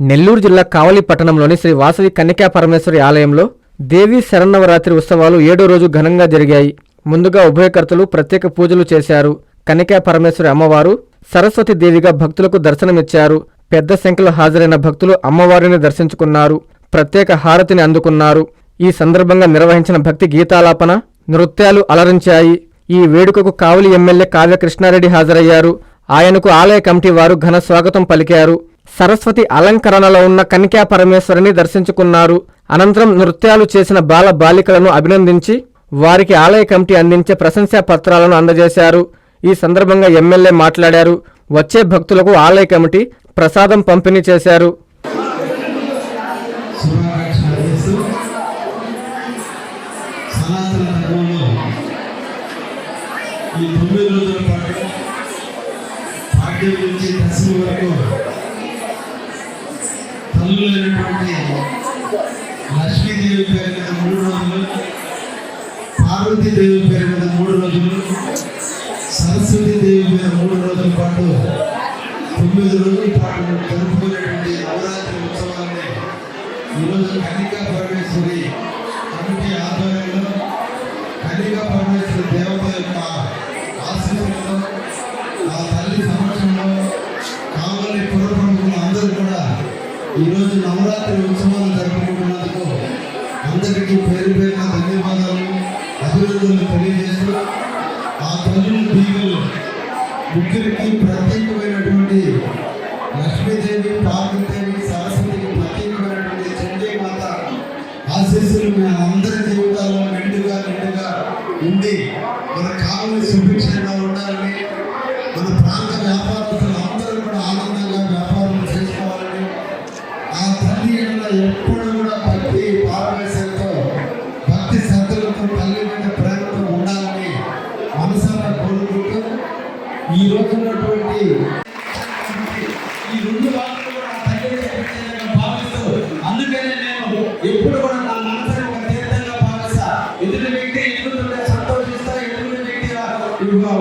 నెల్లూరు జిల్లా కావలి పట్టణంలోని శ్రీ వాసవి కన్యకా పరమేశ్వరి ఆలయంలో దేవీ శరన్నవరాత్రి ఉత్సవాలు ఏడో రోజు ఘనంగా జరిగాయి. ముందుగా ఉభయకర్తలు ప్రత్యేక పూజలు చేశారు. కన్యకా పరమేశ్వరి అమ్మవారు సరస్వతి దేవిగా భక్తులకు దర్శనమిచ్చారు. పెద్ద సంఖ్యలో హాజరైన భక్తులు అమ్మవారిని దర్శించుకున్నారు. ప్రత్యేక హారతిని అందుకున్నారు. ఈ సందర్భంగా నిర్వహించిన భక్తి గీతాలాపన నృత్యాలు అలరించాయి. ఈ వేడుకకు కావలి ఎమ్మెల్యే కావ్య కృష్ణారెడ్డి హాజరయ్యారు. ఆయనకు ఆలయ కమిటీ వారు ఘన స్వాగతం పలికారు. సరస్వతి అలంకరణలో ఉన్న కన్యకా పరమేశ్వరిని దర్శించుకున్నారు. అనంతరం నృత్యాలు చేసిన బాల బాలికలను అభినందించి వారికి ఆలయ కమిటీ అందించే ప్రశంసా పత్రాలను అందజేశారు. ఈ సందర్భంగా ఎమ్మెల్యే మాట్లాడారు. వచ్చే భక్తులకు ఆలయ కమిటీ ప్రసాదం పంపిణీ చేశారు. ఈ తొమ్మిది రోజుల పాటు పాడ్యం నుంచి దశమి వరకు తల్లులైనటువంటి లక్ష్మీదేవి పేరు మీద మూడు రోజులు పార్వతీదేవి పేరు మీద మూడు రోజులు సరస్వతీదేవి మీద మూడు రోజుల పాటు తొమ్మిది రోజుల పాటు జరుపుకునేటువంటి నవరాత్రి ఉత్సవాన్ని ఈరోజు కనికా పరమేశ్వరి కమిటీ ఆధ్వర్యంలో కనికా పరమేశ్వరి దేవత యొక్క ఆశీస్సులతో ఈరోజు నవరాత్రి ఉత్సవాలు జరుపుకుంటున్నందుకు అందరికీ పేరు పేరున ధన్యవాదాలు అభినందనలు తెలియజేస్తూ ఆ తల్లి దీవులు ముగ్గురికి ప్రత్యేకమైనటువంటి లక్ష్మీదేవి పార్వతీదేవి సరస్వతికి ప్రత్యేకమైనటువంటి చండీ మాత ఆశీస్సులు మన అందరి జీవితాల్లో నిండుగా నిండుగా ఉండి మన కావలి సుభిక్షంగా ఆ తల్లి ఎప్పుడు కూడా భక్తి పారవేశంతో భక్తి శ్రద్ధలతో తల్లి మీద ప్రేమతో ఉండాలని మనసారా కోరుకుంటూ ఈ రోజు ఉన్నటువంటి ఈ రెండు వాటిని కూడా ఆ భావిస్తూ అందుకనే నేను ఎప్పుడు కూడా నా మనసుని ఒక తీర్థంగా భావిస్తా. ఎదుటి వ్యక్తి ఎదుగుతుంటే సంతోషిస్తా? ఎదుటి వ్యక్తి ఇదిగో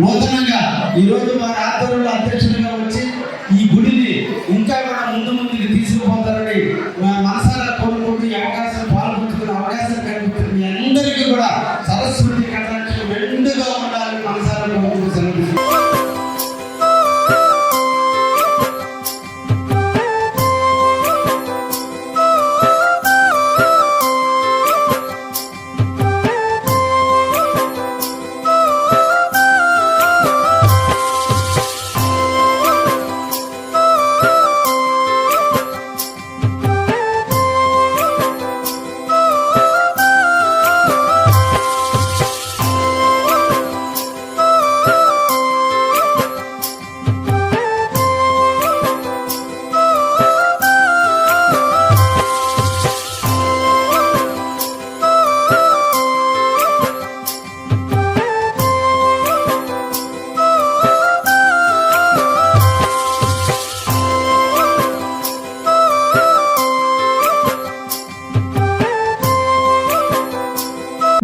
నూతనంగా ఈరోజు మా వారి ఆధ్వర్యంలో అధ్యక్షుడిగా